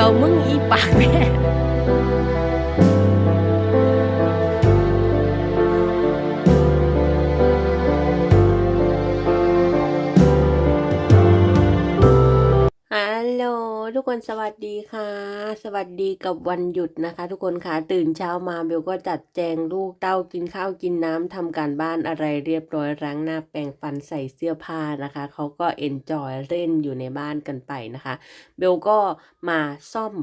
ดี๋ยวมึง คนสวัสดีค่ะ สวัสดีกับวันหยุดนะคะ ทุกคนค่ะตื่นเช้ามาเบลก็จัดแจงลูกเต้ากินข้าวกินน้ำทำการบ้านอะไรเรียบร้อยล้างหน้าแปรงฟันใส่เสื้อผ้านะคะเขาก็เอนจอยเล่นอยู่ในบ้านกันไปนะคะ เบลก็มาซ่อม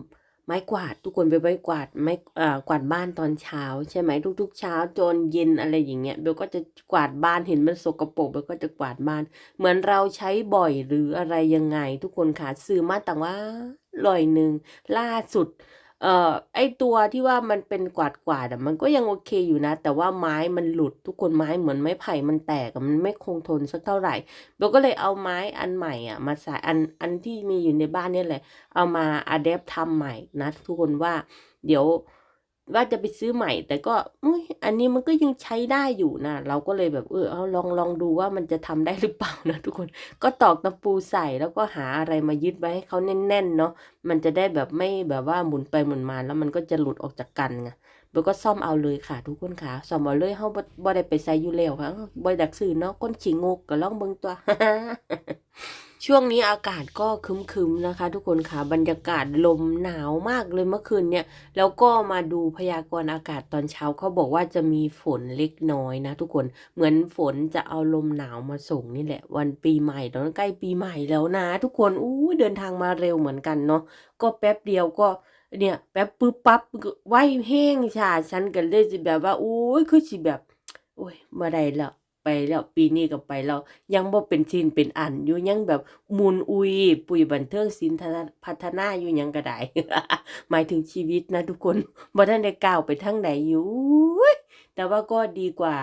ไม้กวาด ทุกคนไปไม้กวาดไม้เอ่อกวาดบ้านตอนเช้า ใช่ไหมทุก ๆ เช้าจนเย็นอะไรอย่างเงี้ยเบลก็จะกวาดบ้านเห็นมันสกปรกเบลก็จะกวาดบ้าน เหมือนเราใช้บ่อยหรืออะไรยังไง ทุกคนค่ะซื้อมาแต่ว่าลอยหนึ่งล่าสุด เอ่อไอตัวที่ว่ามันเป็นกวาดกวาดอะมันก็ยังโอเคอยู่นะ แต่ว่าไม้มันหลุดทุกคนไม้เหมือนไม้ไผ่มันแตกมันไม่คงทนสักเท่าไหร่เบลก็เลยเอาไม้อันใหม่อะมาใส่อันอันที่มีอยู่ในบ้านเนี่ยแหละ เอามาอัดแดปทำใหม่นะทุกคนว่าเดี๋ยว ว่าจะไปซื้อใหม่ แต่ก็อุ๊ยอันนี้มันก็ยังใช้ได้อยู่นะเราก็เลยแบบเออเอาลองลองดูว่ามันจะทำได้หรือเปล่านะทุกคนก็ตอกตะปูใส่แล้วก็หาอะไรมายึดไว้ให้เขาแน่นๆเนาะมันจะได้แบบไม่แบบว่าหมุนไปหมุนมาแล้วมันก็จะหลุดออกจากกันไงเบลก็ซ่อมเอาเลยค่ะ ทุกคนค่ะซ่อมเอาเลยเฮาบ่ได้ไปใส่อยู่แล้วค่ะบ่ได้ดักซื้อเนาะก้นขี้งกก็ลองเบิ่งตัว ช่วงนี้อากาศก็คึมๆนะคะ ทุกคนค่ะบรรยากาศลมหนาวมากเลยเมื่อคืนเนี่ย แล้วก็มาดูพยากรณ์อากาศตอนเช้าเขาบอกว่าจะมีฝนเล็กน้อยนะ ทุกคนเหมือนฝนจะเอาลมหนาวมาส่งนี่แหละ วันปีใหม่ตอนใกล้ปีใหม่แล้วนะ ทุกคนอู้เดินทางมาเร็วเหมือนกันเนาะก็แป๊บเดียวก็เนี่ยแป๊บปึ๊บปั๊บไหวแห้งชาฉันกันเลยสิแบบว่าโอ้ยคือสิแบบโอ้ยมาได้แล้ว ไปแล้วปีนี้ก็ไปแล้วยังบ่เป็นชิ้นเป็นอันอยู่ยังแบบมุนอุยปุ๋ยบันเทิงศิลพัฒนาอยู่ยังก็ได้หมายถึงชีวิตนะทุกคนบ่ทันได้ก้าวไปทางใดอยู่แต่ว่าก็ดีกว่า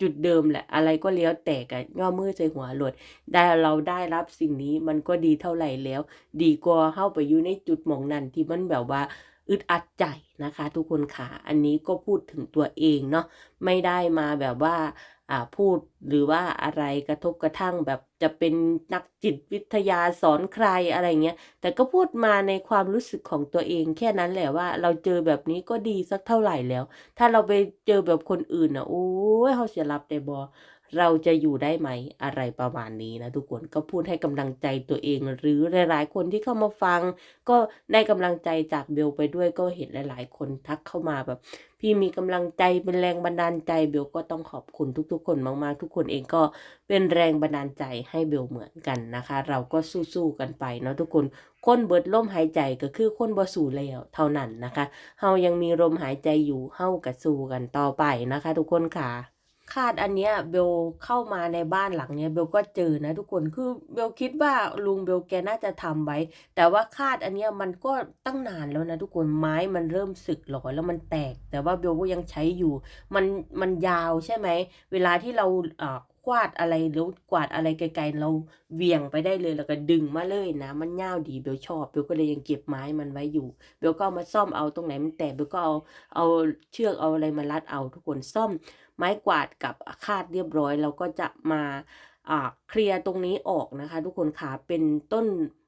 จุดเดิมแหละ อะไรก็เลี้ยวแต่กันย่อมือใส่หัวหลดได้เราได้รับสิ่งนี้มันก็ดีเท่าไหร่แล้ว ดีกว่าเข้าไปอยู่ในจุดหมองนั้นที่มันแบบว่าอึดอัดใจนะคะ ทุกคนค่ะ อันนี้ก็พูดถึงตัวเองเนาะไม่ได้มาแบบว่า พูดหรือว่าอะไรกระทบกระทั่งแบบจะเป็นนักจิตวิทยาสอนใครอะไรเงี้ย แต่ก็พูดมาในความรู้สึกของตัวเอง แค่นั้นแหละว่าเราเจอแบบนี้ก็ดีสักเท่าไหร่แล้ว ถ้าเราไปเจอแบบคนอื่นอะโอ้ยเขาเสียรับได้บอ เราจะอยู่ได้ไหมอะไรประมาณนี้นะทุกคนก็พูดให้กำลังใจตัวเอง หรือหลายๆ คนที่เข้ามาฟัง ก็ได้กำลังใจจากเบลไปด้วยก็เห็นหลาย ๆ คนทักเข้ามาแบบ พี่มีกำลังใจเป็นแรงบันดาลใจเบลก็ต้องขอบคุณทุกๆ คนมากๆ ทุกคนเองก็เป็นแรงบันดาลใจให้เบลเหมือนกันนะคะ เราก็สู้ๆกันไปเนาะทุกคนคนเบิดลมหายใจก็คือคนบ่สู้แล้วเท่านั้นนะคะเฮายังมีลมหายใจอยู่เฮากับสู้กันต่อไปนะคะ ทุกคนค่ะ คาดอันเนี้ยเบลเข้ามาในบ้านหลังเนี้ยเบลก็เจอนะทุกคนคือเบลคิดว่าลุงเบลแกน่าจะทำไว้ แต่ว่าคาดอันเนี้ยมันก็ตั้งนานแล้วนะทุกคนไม้มันเริ่มสึกหรอแล้วมันแตก แต่ว่าเบลก็ยังใช้อยู่ มันมันยาวใช่ไหมเวลาที่เราอ่า กวาดอะไรหรือกวาดอะไรไกลๆเราเวียงไปได้เลยแล้วก็ดึงมาเลยนะ มันยาวดีเบลชอบเบลก็เลยยังเก็บไม้มันไว้อยู่เบลก็เอามาซ่อมเอาตรงไหนมันแตกเบลก็เอาเอาเชือกเอาอะไรมารัดเอาทุกคนซ่อมไม้กวาดกับคาดเรียบร้อยเราก็จะมา เคลียร์ตรงนี้ออกนะคะ ทุกคนค่ะเป็นต้น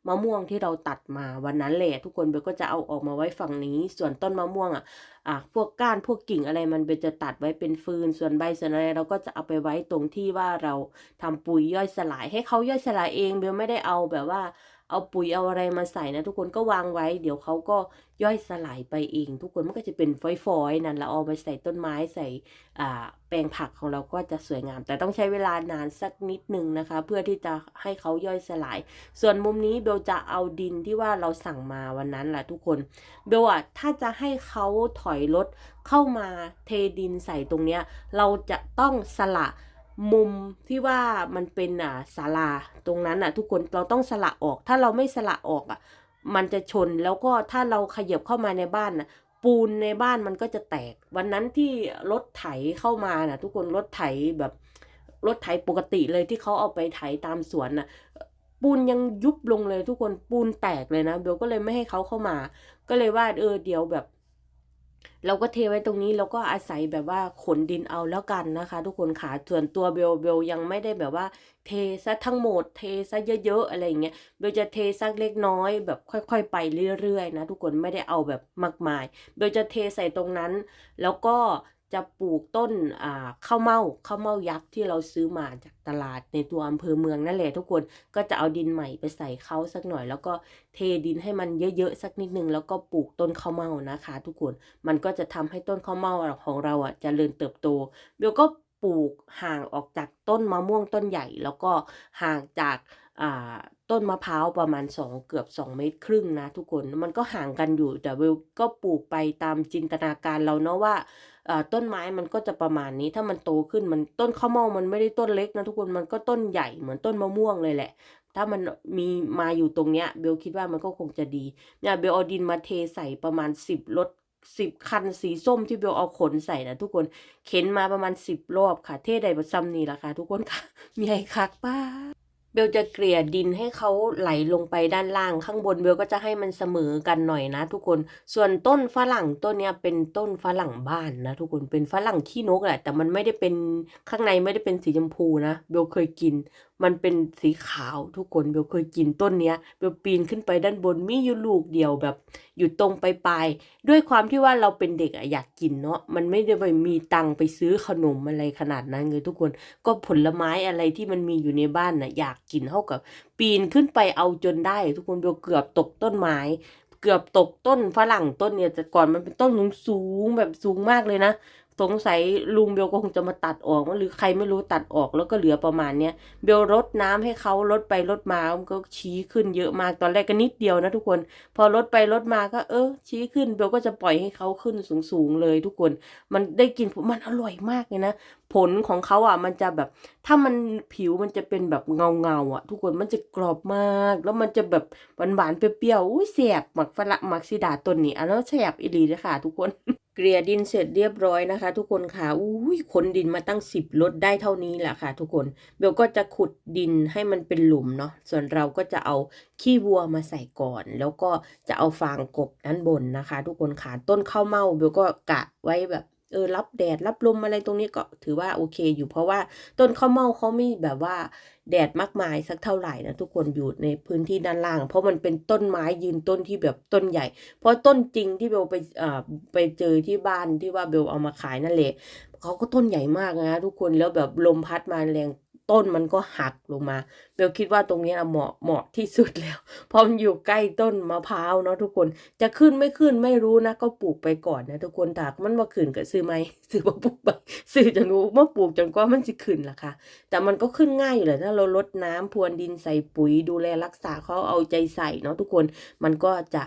มะม่วงที่เราตัดมาวันนั้นแหละทุกคนเบลก็จะเอาออกมาไว้ฝั่งนี้ ส่วนต้นมะม่วงอะอะพวกก้านพวกกิ่งอะไรมันเบลจะตัดไว้เป็นฟืน ส่วนใบส่วนอะไรเราก็จะเอาไปไว้ตรงที่ว่าเราทำปุ๋ยย่อยสลายให้เขาย่อยสลายเองเบลไม่ได้เอาแบบว่า เอาปุ๋ยเอาอะไรมาใส่นะ ทุกคนก็วางไว้ เดี๋ยวเขาก็ย่อยสลายไปเอง ทุกคนมันก็จะเป็นฝอยๆนั่นเราเอาไปใส่ต้นไม้ใส่แปลงผักของเราก็จะสวยงาม แต่ต้องใช้เวลานานสักนิดหนึ่งนะคะ เพื่อที่จะให้เขาย่อยสลาย ส่วนมุมนี้เบลจะเอาดินที่ว่าเราสั่งมาวันนั้นแหละทุกคนเบลอะถ้าจะให้เขาถอยรถเข้ามาเทดินใส่ตรงเนี้ยเราจะต้องสละ มุมที่ว่ามันเป็นอ่าศาลาตรงนั้นอะ ทุกคนเราต้องสละออก ถ้าเราไม่สละออกอะ มันจะชนแล้วก็ถ้าเราขยับเข้ามาในบ้านน่ะปูนในบ้านมันก็จะแตก วันนั้นที่รถไถเข้ามาน่ะทุกคนรถไถแบบรถไถปกติเลยที่เขาเอาไปไถตามสวนน่ะปูนยังยุบลงเลยทุกคนปูนแตกเลยนะเบลก็เลยไม่ให้เขาเข้ามา ก็เลยว่าเออเดี๋ยวแบบ เราก็เทไว้ตรงนี้เราก็อาศัยแบบว่าขนดินเอาแล้วกันนะคะ ทุกคนค่ะส่วนตัวเบลเบลยังไม่ได้แบบว่าเทซะทั้งหมดเทซะเยอะๆอะไรอย่างเงี้ยเบลจะเทสักเล็กน้อยแบบค่อย ๆ ไปเรื่อยๆนะทุกคนไม่ได้เอาแบบมากมายเบลจะเทใส่ตรงนั้น แล้วก็ จะปลูกต้นอ่าข้าวเม่าข้าวเม่ายักษ์ที่เราซื้อมาจากตลาดในตัวอำเภอเมืองนั่นแหละทุกคนก็จะเอาดินใหม่ไปใส่เขาสักหน่อย แล้วก็เทดินให้มันเยอะๆสักนิดนึงแล้วก็ปลูกต้นข้าวเม่านะคะ ทุกคนมันก็จะทำให้ต้นข้าวเม่าของเราอะจเจริญเติบโตเบลก็ปลูกห่างออกจากต้นมะม่วงต้นใหญ่ แล้วก็ห่างจากอ่าต้นมะพร้าวประมาณ 2 เกือบ 2 เมตรครึ่งนะทุกคนมันก็ห่างกันอยู่แต่เบลก็ปลูกไปตามจินตนาการเราเนาะว่า ต้นไม้มันก็จะประมาณนี้ถ้ามันโตขึ้นมันต้นข้าวเม่ามันไม่ได้ต้นเล็กนะทุกคนมันก็ต้นใหญ่เหมือนต้นมะม่วงเลยแหละ ถ้ามันมีมาอยู่ตรงเนี้ยเบลคิดว่ามันก็คงจะดีเนี่ยเบลเอาดินมาเทใส่ประมาณสิบรถสิบคันสีส้มที่เบลเอาขนใส่นะทุกคนเข็นมาประมาณสิบรอบค่ะ เทใดประซ้ำนี่แหละค่ะ ทุกคนค่ะมีไอ้คักป้า เบลจะเกลี่ยดินให้เขาไหลลงไปด้านล่าง ข้างบนเบลก็จะให้มันเสมอกันหน่อยนะ ทุกคน ส่วนต้นฝรั่งต้นเนี้ยเป็นต้นฝรั่งบ้านนะ ทุกคน เป็นฝรั่งขี้นกแหละ แต่มันไม่ได้เป็นข้างในไม่ได้เป็นสีชมพูนะ เบลเคยกินมันเป็นสีขาวทุกคนเบลเคยกินต้นเนี้ยเบลปีนขึ้นไปด้านบนมีอยู่ลูกเดียวแบบ อยู่ตรงปลายด้วยความที่ว่าเราเป็นเด็กอะอยากกินเนาะมันไม่ได้ไปมีตังไปซื้อขนมอะไรขนาดนั้นเลยทุกคนก็ผลไม้อะไรที่มันมีอยู่ในบ้านน่ะอยากกินเท่ากับ ปีนขึ้นไปเอาจนได้ ทุกคนเบลเกือบตกต้นไม้เกือบตกต้นฝรั่งต้นเนี่ยแต่ก่อนมันเป็นต้นสูงๆแบบสูงมากเลยนะ สงสัยลุงเบลก็คงจะมาตัดออกหรือใครไม่รู้ตัดออกแล้วก็เหลือประมาณเนี้ยเบลรดน้ำให้เขาลดไปลดมามันก็ชี้ขึ้นเยอะมากตอนแรกก็นิดเดียวนะทุกคน พอลดไปลดมาก็เออ ชี้ขึ้นเบลก็จะปล่อยให้เขาขึ้นสูงๆเลยทุกคน มันได้กินมันอร่อยมากเลยนะผลของเขาอะมันจะแบบ ถ้ามันผิวมันจะเป็นแบบเงาเงาๆอะ ทุกคนมันจะกรอบมาก แล้วมันจะแบบหวานๆเปรี้ยวๆอุ้ยแสบหมักฝรั่งหมักซีดาต้นนี้อันแล้วแสบอีหลีเลยค่ะ ทุกคน เกลี่ยดินเสร็จเรียบร้อยนะคะ ทุกคนค่ะอุ้ยขนดินมาตั้งสิบรถได้เท่านี้แหละค่ะ ทุกคนเบลก็จะขุดดินให้มันเป็นหลุมเนาะส่วนเราก็จะเอาขี้วัวมาใส่ก่อน แล้วก็จะเอาฟางกบด้านบนนะคะ ทุกคนค่ะต้นข้าวเม่าเบลก็กะไว้แบบ เออรับแดดรับลมอะไรตรงนี้ก็ถือว่าโอเคอยู่เพราะว่าต้นข้าวเม่าเขาไม่แบบว่าแดดมากมายสักเท่าไหร่นะทุกคนอยู่ในพื้นที่ด้านล่าง เพราะมันเป็นต้นไม้ยืนต้นที่แบบต้นใหญ่ เพราะต้นจริงที่เบลไปเอ่อไปเจอที่บ้านที่ว่าเบลเอามาขายนั่นแหละเขาก็ต้นใหญ่มากนะทุกคนแล้วแบบลมพัดมาแรงต้นมันก็หักลงมาเบลคิดว่าตรงนี้เหมาะเหมาะที่สุดแล้ว เพราะมันอยู่ใกล้ต้นมะพร้าวเนาะทุกคน จะขึ้นไม่ขึ้นไม่รู้นะ ก็ปลูกไปก่อนนะทุกคนถากมันมาขึ้นก็ซื้อไหมซื้อมาปลูกไปซื้อจนรู้มาปลูกจนกว่ามันจะขึ้นล่ะค่ะ แต่มันก็ขึ้นง่ายอยู่แหละถ้าเราลดน้ำพรวนดินใส่ปุ๋ยดูแลรักษาเขาเอาใจใส่เนาะทุกคนมันก็จะ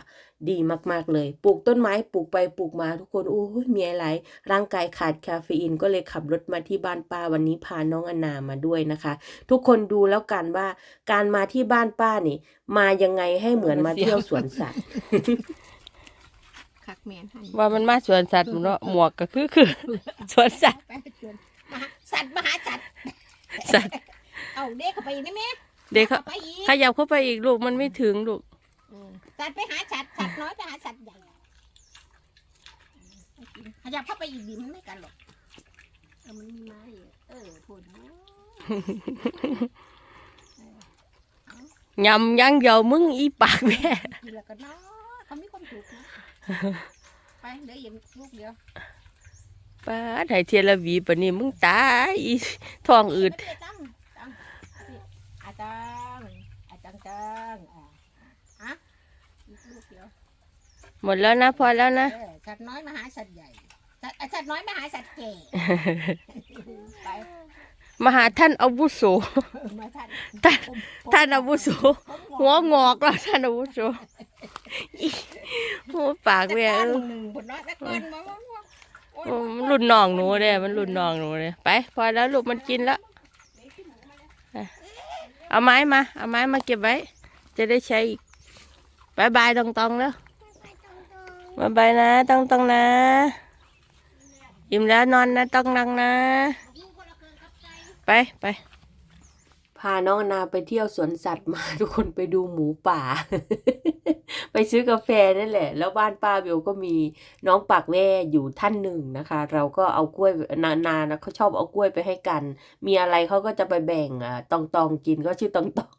ดีมาก ๆ เลย ปลูกต้นไม้ ปลูกไปปลูกมาทุกคน โอ้ยมีอะไร ร่างกายขาดคาเฟอีนก็เลยขับรถมาที่บ้านป้าวันนี้พาน้องอนามาด้วยนะคะ ทุกคนดูแล้วกันว่าการมาที่บ้านป้านี่ มายังไงให้เหมือนมาเที่ยวสวนสัตว์คักแมนให้ว่ามันมาสวนสัตว์เนาะหมวกก็คือคือ สวนสัตว์ไปชวนมหาสัตว์มหาสัตว์สัตว์เอาเด็กเข้าไปอีกได้ไหมเด็กเขาไปอีกขยับเข้าไปอีกลูกมันไม่ถึงลูกอืมสัตว์ไปหาสัตว์สัตว์น้อยไปหาสัตว์ใหญ่ขยับเข้าไปอีกดีมันไม่กันหรอกเออมันมีไม้อยู่เออพูดนะ ยำยังเดียวมึงอีปากแม่ทีละกันเนาะเขามีความสุขนะไปเดี๋ยวเย็นลูกเดียวป้าไถเทียละหวีปะนี่มึงตายอีท้องอืดไม่ได้ตั้งตั้งอาจารย์อาจารย์จังอะอะอีกลูกเดียวหมดแล้วนะพอแล้วนะ เออสัตว์น้อยมาหาสัตว์ใหญ่สัตว์สัตว์น้อยมาหาสัตว์แก่ ไป มาหาท่านอาวุโสมาท่านท่านท่านอาวุโส หัวงอกแล้วท่านอาวุโสอีหัวปากตะแม่ก้อนเอ้ยหนึ่งผลน้อยตะก้อนมาว่าว่าโอ้ยโอ้มันรุ่นน้องหนูเด้มันรุ่นน้องหนูเลยไป พอแล้วลูกมันกินแล้วเอาไม้มา เอาไม้มาเก็บไว้ จะได้ใช้อีกบายบายตรงๆแล้วบายบายนะต้องต้องนะ อิ่มแล้วนอนนะต้องนังนะ ไปไป พาน้องนาไปเที่ยวสวนสัตว์มาทุกคนไปดูหมูป่า ไปซื้อกาแฟนั่นแหละ แล้วบ้านป้าเบลก็มีน้องปากแว่อยู่ท่านหนึ่งนะคะ เราก็เอากล้วยนานานะเขาชอบเอากล้วยไปให้กัน มีอะไรเขาก็จะไปแบ่งอะตองตองกินก็ชื่อตองตอง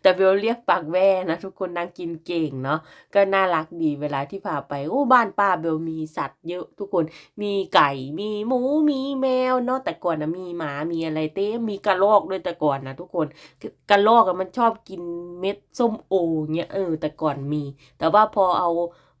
แต่เบลเรียกปากแว่นะทุกคนนางกินเก่งเนาะก็น่ารักดีเวลาที่พาไปโอ้บ้านป้าเบลมีสัตว์เยอะทุกคนมีไก่มีหมูมีแมวเนาะแต่ก่อนนะมีหมามีอะไรเต้มีกระรอกด้วยแต่ก่อนนะทุกคนกระรอกมันชอบกินเม็ดส้มโอเงี้ยเออแต่ก่อนมี แต่ว่าพอเอา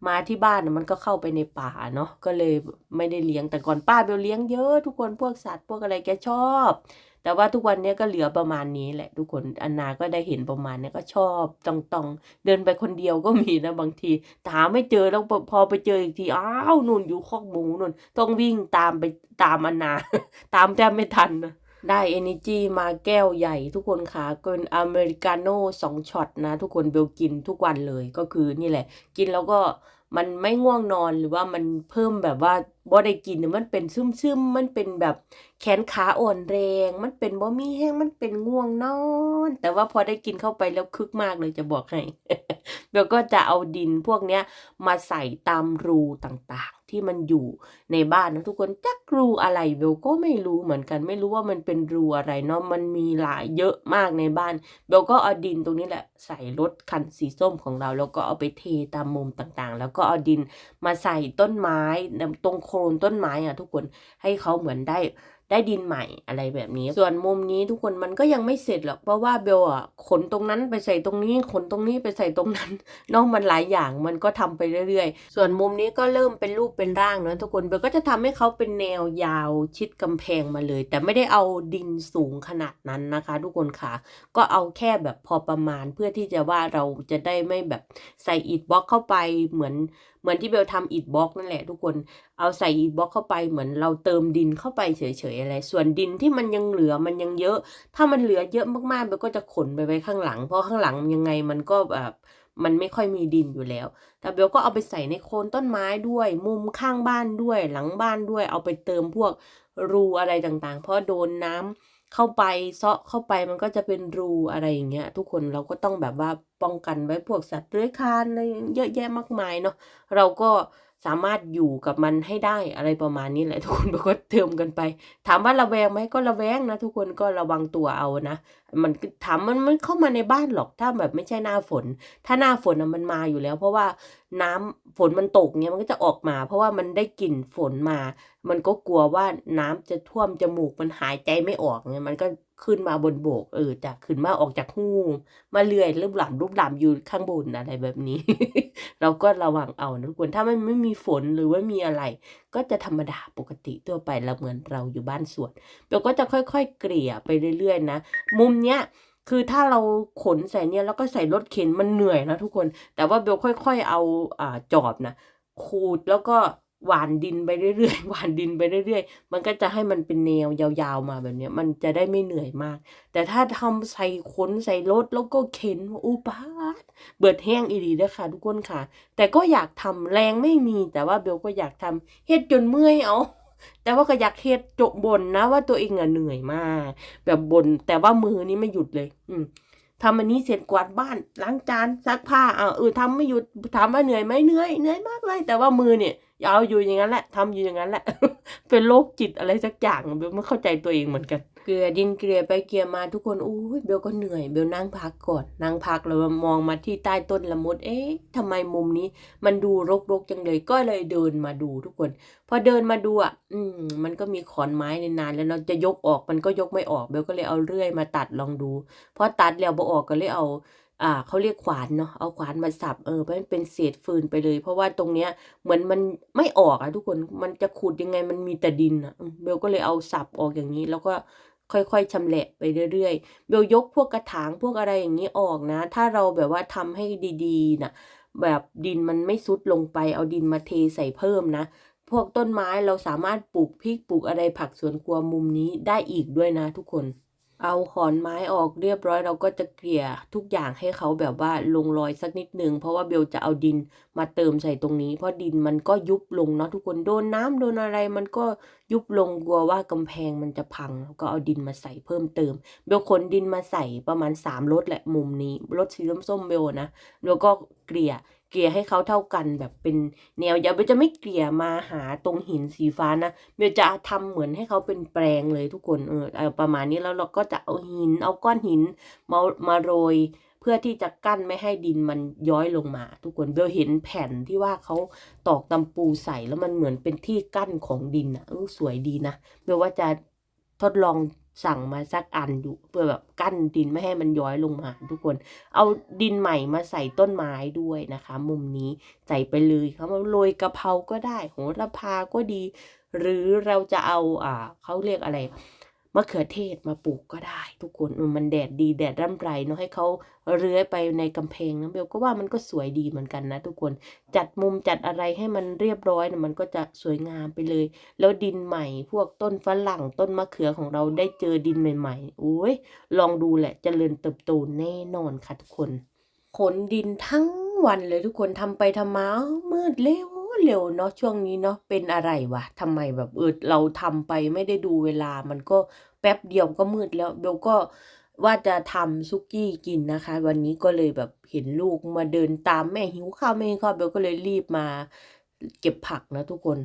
มาที่บ้านน่ะมันก็เข้าไปในป่าเนาะก็เลยไม่ได้เลี้ยงแต่ก่อนป้าเบลเลี้ยงเยอะทุกคนพวกสัตว์พวกอะไรแกชอบ แต่ว่าทุกวันนี้ก็เหลือประมาณนี้แหละทุกคนอันนาก็ได้เห็นประมาณนี้ก็ชอบตองตองเดินไปคนเดียวก็มีนะบางทีแต่หาไม่เจอแล้วพอพอไปเจออีกทีอ้าวนุ่นอยู่คอกหมูนุ่นต้องวิ่งตามไปตามอันนา ตามแทบไม่ทันนะได้ Energy มาแก้วใหญ่ทุกคนค่ะเป็นอเมริกาโน่สองช็อตนะ ทุกคนเบลกินทุกวันเลยก็คือนี่แหละ กินแล้วก็ มันไม่ง่วงนอนหรือว่ามันเพิ่มแบบว่าบ่ได้กินมันเป็นซึมๆมันเป็นแบบแขนขาอ่อนแรง มันเป็นบ่มีแห้งมันเป็นง่วงนอน แต่ว่าพอได้กินเข้าไปแล้วคึกมากเลยจะบอกให้เบลก็จะเอาดินพวกเนี้ยมาใส่ตามรูต่างๆ ที่มันอยู่ในบ้านนะทุกคนจักรูอะไรเบลก็ไม่รู้เหมือนกันไม่รู้ว่ามันเป็นรูอะไรเนาะมันมีหลายเยอะมากในบ้านเบลก็เอาดินตรงนี้แหละใส่รถคันสีส้มของเรา แล้วก็เอาไปเทตามมุมต่างๆ แล้วก็เอาดินมาใส่ต้นไม้ตรงโคนต้นไม้อะทุกคนให้เขาเหมือนได้ ได้ดินใหม่อะไรแบบนี้ ส่วนมุมนี้ทุกคนมันก็ยังไม่เสร็จหรอกเพราะว่าเบลอะขนตรงนั้นไปใส่ตรงนี้ขนตรงนี้ไปใส่ตรงนั้นน้องมันหลายอย่างมันก็ทำไปเรื่อยๆ ส่วนมุมนี้ก็เริ่มเป็นรูปเป็นร่างเนอะทุกคนเบลก็จะทำให้เขาเป็นแนวยาวชิดกำแพงมาเลย แต่ไม่ได้เอาดินสูงขนาดนั้นนะคะ ทุกคนค่ะ ก็เอาแค่แบบพอประมาณเพื่อที่จะว่าเราจะได้ไม่แบบใส่อิฐบล็อกเข้าไปเหมือน มือนที่เบลทำอิฐบล็อกนั่นแหละทุกคนเอาใส่อิฐบล็อกเข้าไปเหมือนเราเติมดินเข้าไปเฉยๆอะไร ส่วนดินที่มันยังเหลือมันยังเยอะ ถ้ามันเหลือเยอะมากๆเบลก็จะขนไปไว้ข้างหลัง เพราะข้างหลังยังไงมันก็แบบมันไม่ค่อยมีดินอยู่แล้ว แต่เบลก็เอาไปใส่ในโคนต้นไม้ด้วย มุมข้างบ้านด้วย หลังบ้านด้วย เอาไปเติมพวกรูอะไรต่างๆ เพราะโดนน้ำ เข้าไปเซาะเข้าไปมันก็จะเป็นรูอะไรอย่างเงี้ย ทุกคนเราก็ต้องแบบว่าป้องกันไว้พวกสัตว์เลื้อยคลานอะไรเยอะแยะมากมายเนาะเราก็ สามารถอยู่กับมันให้ได้อะไรประมาณนี้แหละทุกคนก็เติมกันไป ถามว่าระแวงไหมก็ระแวงนะทุกคนก็ระวังตัวเอานะ มันถามมันมันเข้ามาในบ้านหรอกถ้าแบบไม่ใช่หน้าฝน ถ้าหน้าฝนมันมาอยู่แล้ว เพราะว่าน้ำฝนมันตกเงี้ยมันก็จะออกมา เพราะว่ามันได้กลิ่นฝนมา มันก็กลัวว่าน้ำจะท่วมจมูกมันหายใจไม่ออกเงี้ยมันก็ ขึ้นมาบนโบก เออจากขึ้นมาออกจากหูมาเลื่อยรูปหลำรูปหลำอยู่ข้างบนอะไรแบบนี้ เราก็ระวังเอานะทุกคนถ้ามันไม่มีฝนหรือว่ามีอะไร ก็จะธรรมดาปกติทั่วไปเราเหมือนเราอยู่บ้านสวนเราก็จะค่อยๆ เกลี่ยไปเรื่อยๆนะมุมเนี้ยคือถ้าเราขนใส่เนี่ยแล้วก็ใส่รถเข็นมันเหนื่อยนะทุกคน แต่ว่าเบลค่อย ๆ เอาอ่าจอบนะขูดแล้วก็ หวานดินไปเรื่อยๆ หวานดินไปเรื่อยๆ มันก็จะให้มันเป็นแนวยาวๆมาแบบเนี้ยมันจะได้ไม่เหนื่อยมาก แต่ถ้าทำใส่ขนใส่รถแล้วก็เข็นอุปาทเบิดแห้งอีดีเด้อค่ะทุกคนค่ะ แต่ก็อยากทำแรงไม่มี แต่ว่าเบลก็อยากทำเฮ็ดจนเมื่อยเอาแต่ว่าก็อยากเฮ็ดจบ่นนะว่าตัวเองอะเหนื่อยมาก แบบบน่นแต่ว่ามือนี้ไม่หยุดเลย อืม ทำอันนี้เสร็จกวาดบ้านล้างจานซักผ้าอ่าเออทำไม่หยุดถามว่าเหนื่อยไหมเหนื่อยเหนื่อยมากเลย แต่ว่ามือเนี่ยเอาอยู่อย่างนั้นแหละทำอยู่อย่างนั้นแหละ เป็นโรคจิตอะไรสักอย่างไม่เข้าใจตัวเองเหมือนกัน กลือดินเกลี่ยไปเกลี่ยมาทุกคนอู้ยเบลก็เหนื่อยเบลนั่งพักก่อนนั่งพักแล้วมองมาที่ใต้ต้นละมุดเอ๊ะทำไมมุมนี้ มันดูรกๆจังเลยก็เลยเดินมาดูทุกคน พอเดินมาดูอะ อืม มันก็มีขอนไม้ในนานแล้วเราจะยกออกมันก็ยกไม่ออกเบลก็เลยเอาเลื่อยมาตัดลองดูพอตัดแล้วบ่ออกก็เลยเอาอ่าเขาเรียกขวานเนาะเอาขวานมาสับเออมันเป็นเศษฟืนไปเลย เพราะว่าตรงเนี้ยเหมือนมันไม่ออกอะทุกคนมันจะขุดยังไงมันมีแต่ดินอะเบลก็เลยเอาสับออกอย่างนี้ แล้วก็ ค่อยๆชำแหละไปเรื่อยๆ เบลยกพวกกระถางพวกอะไรอย่างนี้ออกนะ ถ้าเราแบบว่าทำให้ดีๆนะแบบดินมันไม่ซุดลงไปเอาดินมาเทใส่เพิ่มนะ พวกต้นไม้เราสามารถปลูกพริกปลูกอะไรผักสวนครัวมุมนี้ได้อีกด้วยนะทุกคน เอาขอนไม้ออกเรียบร้อยเราก็จะเกลี่ยทุกอย่างให้เขาแบบว่าลงรอยสักนิดนึง เพราะว่าเบลจะเอาดินมาเติมใส่ตรงนี้ เพราะดินมันก็ยุบลงเนาะทุกคนโดนน้ำโดนอะไร มันก็ยุบลงกลัวว่ากำแพงมันจะพังแล้วก็เอาดินมาใส่เพิ่มเติม เบลขนดินมาใส่ประมาณสามรถแหละมุมนี้รถสีส้มๆเบลนะแล้วก็เกลี่ย เกลี่ยให้เขาเท่ากันแบบเป็นแนวอย่าเบลจะไม่เกลี่ยมาหาตรงหินสีฟ้านะเบลจะทำเหมือนให้เขาเป็นแปลงเลยทุกคนเออประมาณนี้แล้วเราก็จะเอาหิน เอาก้อนหินมามาโรยเพื่อที่จะกั้นไม่ให้ดินมันย้อยลงมา ทุกคนเบลเห็นแผ่นที่ว่าเขาตอกตำปูใส่แล้วมันเหมือนเป็นที่กั้นของดินอะสวยดีนะเบลว่าจะทดลอง สั่งมาสักอันดูเพื่อแบบกั้นดินไม่ให้มันย้อยลงมาทุกคน เอาดินใหม่มาใส่ต้นไม้ด้วยนะคะ มุมนี้ใส่ไปเลยเขามาโรยกะเพราก็ได้โหระพาก็ดี หรือเราจะเอาอ่าเขาเรียกอะไร มะเขือเทศมาปลูกก็ได้ ทุกคนมันแดดดีแดดร่ำไรเนาะให้เขาเลื้อยไปในกำแพงนะเบลก็ว่ามันก็สวยดีเหมือนกันนะ ทุกคนจัดมุมจัดอะไรให้มันเรียบร้อยนะมันก็จะสวยงามไปเลย แล้วดินใหม่พวกต้นฝรั่งต้นมะเขือของเราได้เจอดินใหม่ๆโอ้ยลองดูแหละเจริญเติบโตแน่นอนค่ะทุกคนขนดินทั้งวันเลยทุกคนทำไปทำมาอ้ามืดเร็วเร็วเนาะช่วงนี้เนาะเป็นอะไรวะทำไมแบบเออเราทำไปไม่ได้ดูเวลามันก็ แป๊บเดียวก็มืดแล้วเบลก็ว่าจะทำซุกี้กินนะคะ วันนี้ก็เลยแบบเห็นลูกมาเดินตามแม่หิวข้าวแม่ข้าวเบลก็เลยรีบมาเก็บผักนะทุกคน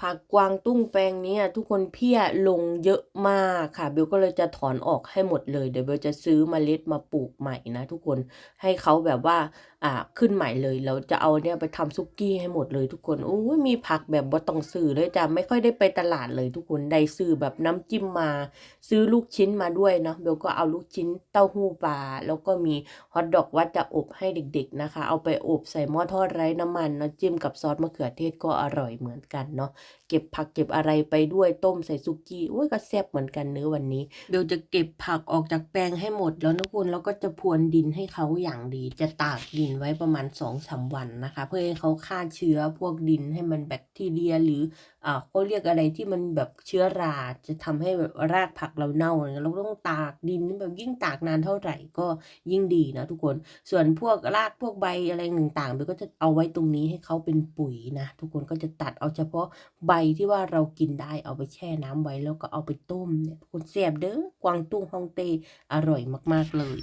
ผักกวางตุ้งแปลงนี้ทุกคนเพี้ยลงเยอะมากค่ะเบลก็เลยจะถอนออกให้หมดเลยเดี๋ยวเบลจะซื้อเมล็ดมาปลูกใหม่นะทุกคนให้เขาแบบว่า อ่าขึ้นใหม่เลยเราจะเอาเนี่ยไปทำซุกี้ให้หมดเลยทุกคนโอ้ยมีผักแบบบ่ต้องซื้อเลยจ้ะไม่ค่อยได้ไปตลาดเลยทุกคนได้ซื้อแบบน้ำจิ้มมา ซื้อลูกชิ้นมาด้วยเนาะเบลก็เอาลูกชิ้นเต้าหู้ปลาแล้วก็มีฮอทดอกว่าจะอบให้เด็ก ๆนะคะ เอาไปอบใส่หม้อทอดไร้น้ำมันเนาะจิ้มกับซอสมะเขือเทศก็อร่อยเหมือนกันเนาะเก็บผักเก็บอะไรไปด้วยต้มใส่ซุกี้โอ้ยก็แซ่บเหมือนกันเนื้อวันนี้เบลจะเก็บผักออกจากแปลงให้หมดแล้วนะคุณแล้วก็จะพรวนดินให้เขาอย่างดีจะตากดินไว้ประมาณสองสามวันนะคะ เพื่อให้เขาฆ่าเชื้อพวกดินให้มันแบคทีเรีย หรืออ่าเขาเรียกอะไรที่มันแบบเชื้อราจะทำให้แบบรากผักเราเน่าอะไรเงี้ยเราต้องตากดินแบบยิ่งตากนานเท่าไหร่ก็ยิ่งดีนะทุกคนส่วนพวกรากพวกใบอะไรต่างๆเบลก็จะเอาไว้ตรงนี้ให้เขาเป็นปุ๋ยนะ ทุกคนก็จะตัดเอาเฉพาะใบที่ว่าเรากินได้เอาไปแช่น้ำไว้แล้วก็เอาไปต้มเนี่ยทุกคนแซ่บเด้อกวางตุ้งฮองเต้อร่อยมากๆเลย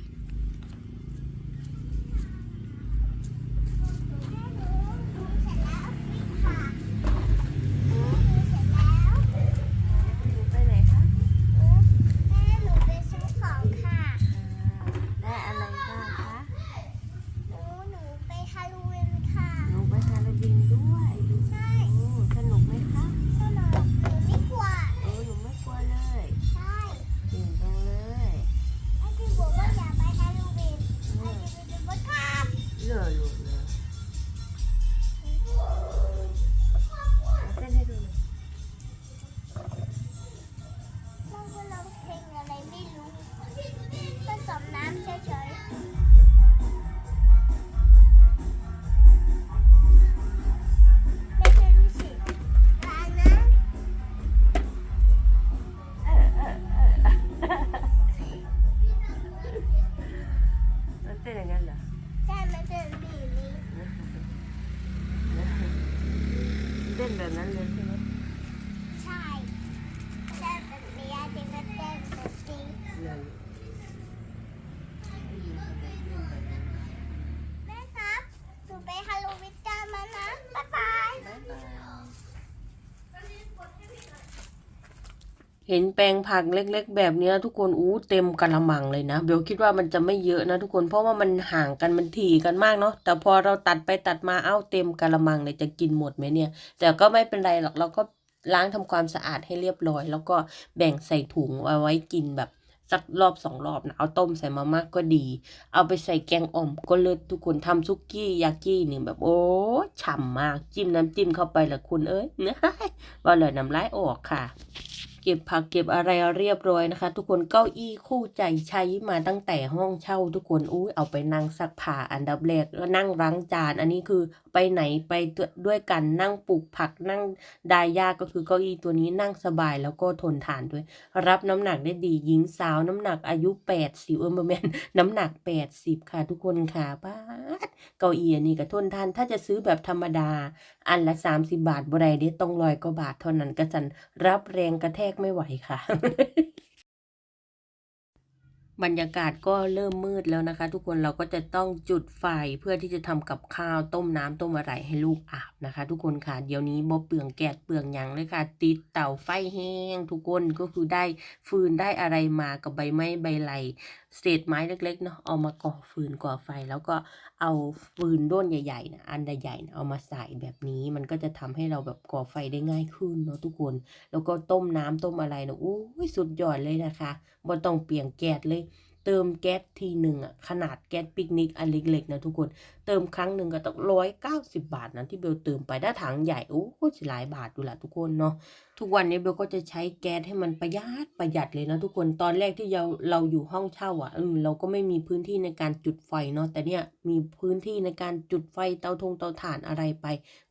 ห็นแปลงผักเล็ก ๆ แบบเนี้ยทุกคนอู้เต็มกะละมังเลยนะเบลคิดว่ามันจะไม่เยอะนะทุกคนเพราะว่ามันห่างกันมันถี่กันมากเนาะแต่พอเราตัดไปตัดมาเอ้าเต็มกะละมังเลยจะกินหมดไหมเนี่ย แต่ก็ไม่เป็นไรหรอกเราก็ล้างทำความสะอาดให้เรียบร้อย แล้วก็แบ่งใส่ถุงเอาไว้กินแบบสักรอบสองรอบนะเอาต้มใส่มาม่าก็ดี เอาไปใส่แกงอ่อมก็เลิศทุกคนทำซุกี้ยากี้นี่แบบโอ้ฉ่ำมากจิ้มน้ำจิ้มเข้าไปละคุณเอ้ยว่าเลยน้ำลายออกค่ะ เก็บผักเก็บอะไรเรียบร้อยนะคะ ทุกคนเก้าอี้คู่ใจใช้มาตั้งแต่ห้องเช่า ทุกคนอุ้ยเอาไปนั่งซักผ้าอันดับแรกแล้วนั่งล้างจาน อันนี้คือไปไหนไปด้วยกันนั่งปลูกผักนั่งดายาก็คือเก้าอี้ตัวนี้นั่งสบายแล้วก็ทนทานด้วย รับน้ำหนักได้ดีหญิงสาวน้ำหนักอายุ8ปดสิบเออแมนน้ำหนัก 80 ค่ะ ทุกคนค่ะป้าเก้าอี้อันนี้ก็ทนทานถ้าจะซื้อแบบธรรมดา อันละ 30 บาทบ่ได้เด้ต้องลอยกว่าบาทเท่านั้นก็จันรับแรงกระแทกไม่ไหวค่ะ บรรยากาศก็เริ่มมืดแล้วนะคะ ทุกคนเราก็จะต้องจุดไฟเพื่อที่จะทำกับข้าวต้มน้ำต้มอะไรให้ลูกอาบนะคะ ทุกคนค่ะ เดี๋ยวนี้บ่เปลืองแกดเปลืองหยังเลยค่ะ ติดเตาไฟแห้ง ทุกคนก็คือได้ฟืนได้อะไรมากับใบไม้ใบไหลเศษไม้เล็กๆเนาะเอามาก่อฟืนก่อไฟแล้วก็ เอาฟืนด้นใหญ่ๆนะอันใหญ่ๆเอามาใส่แบบนี้มันก็จะทำให้เราแบบก่อไฟได้ง่ายขึ้นเนาะทุกคน แล้วก็ต้มน้ำต้มอะไรเนาะอู้ยสุดยอดเลยนะคะบ่ต้องเปลี่ยนแก๊สเลย เติมแก๊สทีหนึ่งอะขนาดแก๊สปิกนิกอันเล็กๆนะทุกคน เติมครั้งหนึ่งก็ต้องร้อยเก้าสิบาทนะที่เบลเติมไปถ้าถังใหญ่โอ้โหหลายบาทดูละทุกคนเนาะทุกวันนี้เบลก็จะใช้แก๊สให้มันประหยัดประหยัดเลยนะทุกคนตอนแรกที่เราเราอยู่ห้องเช่าอะเออเราก็ไม่มีพื้นที่ในการจุดไฟเนาะแต่เนี่ยมีพื้นที่ในการจุดไฟเตาทงเตาถ่านอะไรไป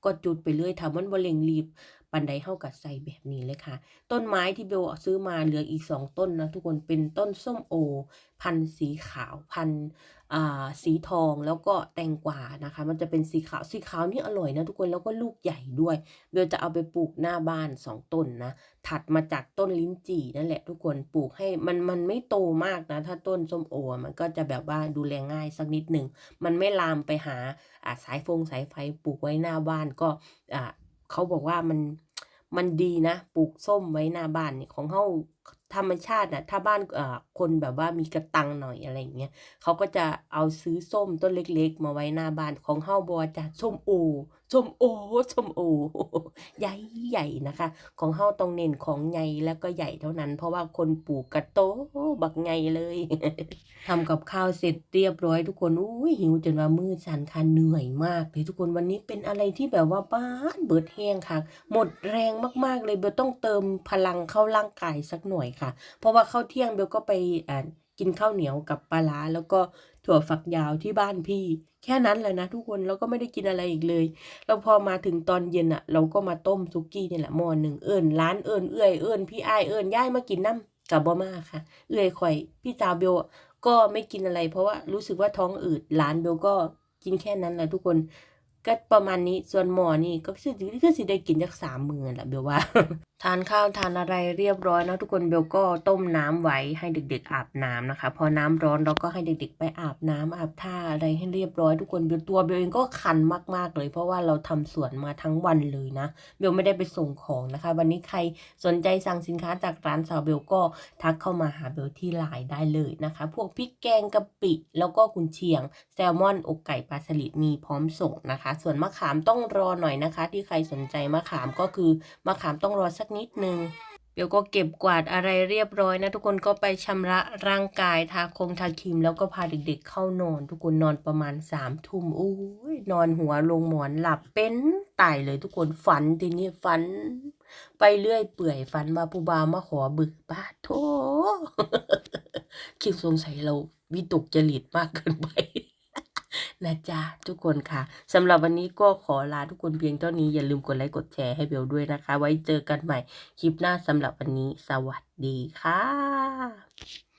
ก็จุดไปเรื่อยทำมันบ่เร่งรีบ ปันไดเข้ากับใส่แบบนี้เลยค่ะ ต้นไม้ที่เบลซื้อมาเหลืออีกสองต้นนะทุกคนเป็นต้นส้มโอ พันสีขาวพันอ่าสีทองแล้วก็แตงกวานะคะ มันจะเป็นสีขาวสีขาวนี่อร่อยนะทุกคนแล้วก็ลูกใหญ่ด้วย เบลจะเอาไปปลูกหน้าบ้านสองต้นนะถัดมาจากต้นลิ้นจี่นั่นแหละทุกคนปลูกให้มันมันไม่โตมากนะ ถ้าต้นส้มโอมันก็จะแบบว่าดูแลง่ายสักนิดหนึ่งมันไม่ลามไปหาอ่าสายฟงสายไฟปลูกไว้หน้าบ้านก็อ่า เขาบอกว่ามันมันดีนะปลูกส้มไว้หน้าบ้านเนี่ยของเฮาธรรมชาตินะถ้าบ้านเอ่อคนแบบว่ามีกระตังหน่อยอะไรอย่างเงี้ยเขาก็จะเอาซื้อส้มต้นเล็ก ๆ มาไว้หน้าบ้านของเฮาบัวจะส้มโอ ส้มโอส้มโอ ใหญ่ใหญ่นะคะ ของเฮาต้องเน้นของใหญ่แล้วก็ใหญ่เท่านั้น เพราะว่าคนปลูกกระโตบักใหญ่เลยทำกับข้าวเสร็จเรียบร้อยทุกคนอุ้ยหิวจนว่ามือสั่นค่ะเหนื่อยมากเลยทุกคนวันนี้เป็นอะไรที่แบบว่าบ้านเบิดแห้งค่ะ หมดแรงมากๆเลยเบลต้องเติมพลังเข้าร่างกายสักหน่อยค่ะ เพราะว่าข้าวเที่ยงเบลก็ไปอ่ากินข้าวเหนียวกับปลาร้าแล้วก็ ถั่วฝักยาวที่บ้านพี่ แค่นั้นแหละนะทุกคนแล้วก็ไม่ได้กินอะไรอีกเลยแล้วพอมาถึงตอนเย็นอะ เราก็มาต้มซุกี้นี่แหละหม้อหนึ่งเอิญร้านเอิญเอื้อยเอิญพี่ไอเอิญย่ายมากินน้ำกับบ่มาค่ะ เอื้อยข่อย พี่สาวเบลก็ไม่กินอะไร เพราะว่ารู้สึกว่าท้องอืดร้านเบลก็กินแค่นั้นแหละทุกคนก็ประมาณนี้ส่วนหมอนี่ก็คือก็สิได้กินจากสามมือแหละเบลว่า ทานข้าวทานอะไรเรียบร้อยนะทุกคนเบลก็ต้มน้ำไว้ให้เด็ก ๆ อาบน้ำนะคะ พอน้ำร้อนเราก็ให้เด็ก ๆ ไปอาบน้ำอาบท่าอะไรให้เรียบร้อยทุกคนเบลตัวเบลเองก็คันมากๆเลย เพราะว่าเราทำสวนมาทั้งวันเลยนะเบลไม่ได้ไปส่งของนะคะ วันนี้ใครสนใจสั่งสินค้าจากร้านสาวเบลก็ทักเข้ามาหาเบลที่ไลน์ได้เลยนะคะ พวกพริกแกงกะปิ แล้วก็กุนเชียง แซลมอนอกไก่ปลาสลิดมีพร้อมส่งนะคะ ส่วนมะขามต้องรอหน่อยนะคะ ที่ใครสนใจมะขามก็คือมะขามต้องรอสักนิดนึงเดี๋ยวก็เก็บกวาดอะไรเรียบร้อยนะ ทุกคนก็ไปชำระร่างกายทาคงทาครีมแล้วก็พาเด็กๆเข้านอน ทุกคนนอนประมาณสามทุ่มโอ้ยนอนหัวลงหมอนหลับเป็นตายเลยทุกคนฝันทีนี้ฝัน ไปเรื่อยเปื่อยฝันว่าผู้บาวมาขอบึกบ้าโถคิดสงสัยเราวิตกจริตมากเกินไป นะจ๊ะทุกคนค่ะสำหรับวันนี้ก็ขอลาทุกคนเพียงเท่านี้อย่าลืมกดไลค์กดแชร์ให้เบลด้วยนะคะ ไว้เจอกันใหม่คลิปหน้าสำหรับวันนี้ สวัสดีค่ะ